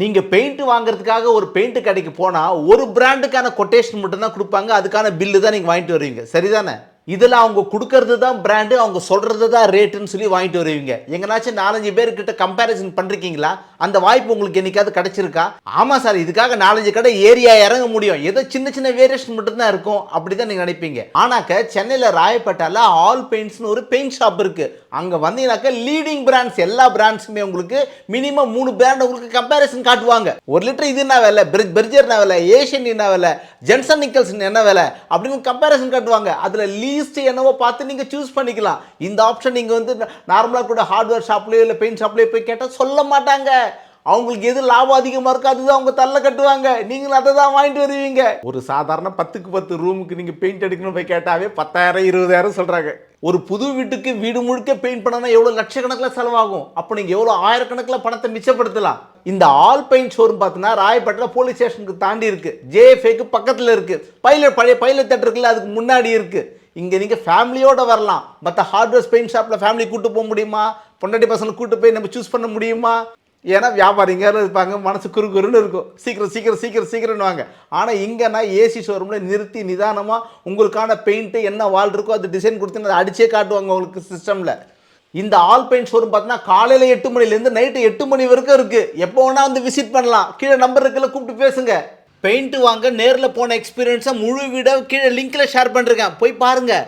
நீங்கள் பெயிண்ட் வாங்குறதுக்காக ஒரு பெயிண்ட் கடைக்கு போனால் ஒரு பிராண்டுக்கான கொட்டேஷன் மட்டும்தான் கொடுப்பாங்க அதுக்கான பில்லு தான் நீங்கள் வாங்கிட்டு வருவீங்க. சரிதானே? இதில் அவங்க கொடுக்கறது தான் பிராண்டு அவங்க சொல்கிறது தான் ரேட்டுன்னு சொல்லி வாங்கிட்டு வருவீங்க. எங்கனாச்சும் நாலஞ்சு பேர்கிட்ட கம்பேரிசன் பண்ணிருக்கீங்களா அந்த வாய்ப்பு உங்களுக்கு என்னைக்காவது கிடைச்சிருக்கா? ஆமாம் சார் இதுக்காக நாலஞ்சு கடை ஏரியா இறங்க முடியும். ஏதோ சின்ன சின்ன வேரியேஷன் மட்டும்தான் இருக்கும். அப்படி தான் நீங்கள் நினைப்பீங்க. ஆனாக்க சென்னையில் ராயப்பேட்டால ஆல் பெயிண்ட்ஸ்னு ஒரு பெயிண்ட் ஷாப் இருக்குது அங்கே வந்தீங்கன்னாக்கா லீடிங் பிராண்ட்ஸ் எல்லா பிராண்ட்ஸுமே உங்களுக்கு மினிமம் மூணு பிராண்ட் உங்களுக்கு கம்பேரிசன் காட்டுவாங்க. ஒரு லிட்டர் இது என்ன விலை? பெர்ஜ் பெர்ஜர் என்ன விலை? ஏஷியன் என்ன விலை? ஜென்சன் நிக்கல்ஸ் என்ன விலை? அப்படின்னு கம்பேரிசன் காட்டுவாங்க. அதில் லீஸ்ட் என்னவோ பார்த்து நீங்கள் சூஸ் பண்ணிக்கலாம். இந்த ஆப்ஷன் நீங்கள் வந்து நார்மலாக கூட ஹார்ட்வேர் ஷாப்லேயோ இல்லை பெயிண்ட் ஷாப்லேயோ போய் கேட்டால் சொல்ல மாட்டாங்க. அவங்களுக்கு எது லாபம் அதிகமாக இருக்கோ அதுதான் அவங்க தள்ள கட்டுவாங்க. நீங்களும் அதை தான் வாங்கிட்டு வருவீங்க. ஒரு சாதாரண பத்துக்கு பத்து ரூமுக்கு நீங்கள் பெயிண்ட் அடிக்கணும் போய் கேட்டாவே பத்தாயிரம் இருபதாயிரம் சொல்கிறாங்க ஒரு புது வீட்டுக்கு வீடு முழுக்க பெயிண்ட் பண்ணனா எவ்வளோ லட்சக்கணக்கில் செலவாகும்? அப்போ நீங்கள் எவ்வளோ ஆயிரக்கணக்கில் பணத்தை மிச்சப்படுத்தலாம்? இந்த ஆல் பெயிண்ட் ஷோரூம் பார்த்தீங்கன்னா ராயப்பேட்டில் போலீஸ் ஸ்டேஷனுக்கு தாண்டி இருக்குது ஜேஎஃப்ஏக்கு பக்கத்தில் இருக்குது பைலட் பழைய பைலட் தேட்டர் அதுக்கு முன்னாடி இருக்குது இங்கே நீங்கள் ஃபேமிலியோடு வரலாம். மற்ற ஹார்ட்வேர்ஸ் பெயிண்ட் ஷாப்பில் ஃபேமிலி கூட்டு போக முடியுமா? பொண்டாட்டி பசங்களை கூட்டு போய் நம்ம சூஸ் பண்ண முடியுமா? ஏன்னா வியாபாரிங்க இருப்பாங்க மனசு குறு குறுன்னு இருக்கும். சீக்கிரம் சீக்கிரம் சீக்கிரம் சீக்கிரம்னு வாங்க ஆனால் இங்கேனா ஏசி ஷோரூமில் நிறுத்தி நிதானமாக உங்களுக்கான பெயிண்ட்டு என்ன வால் இருக்கோ அது டிசைன் கொடுத்து அதை அடிச்சே காட்டுவாங்க உங்களுக்கு சிஸ்டமில் இந்த ஆல் பெயிண்ட் ஷோரூம் பார்த்தீங்கன்னா காலையில் எட்டு மணிலேருந்து நைட்டு எட்டு மணி வரைக்கும் இருக்குது எப்போ வேணால் வந்து விசிட் பண்ணலாம். கீழே நம்பர் இருக்குல்ல கூப்பிட்டு பேசுங்க. பெயிண்ட் வாங்க நேரில் போன எக்ஸ்பீரியன்ஸை முழு வீடியோ கீழே லிங்க்கில் ஷேர் பண்ணிருக்கேன். போய் பாருங்கள்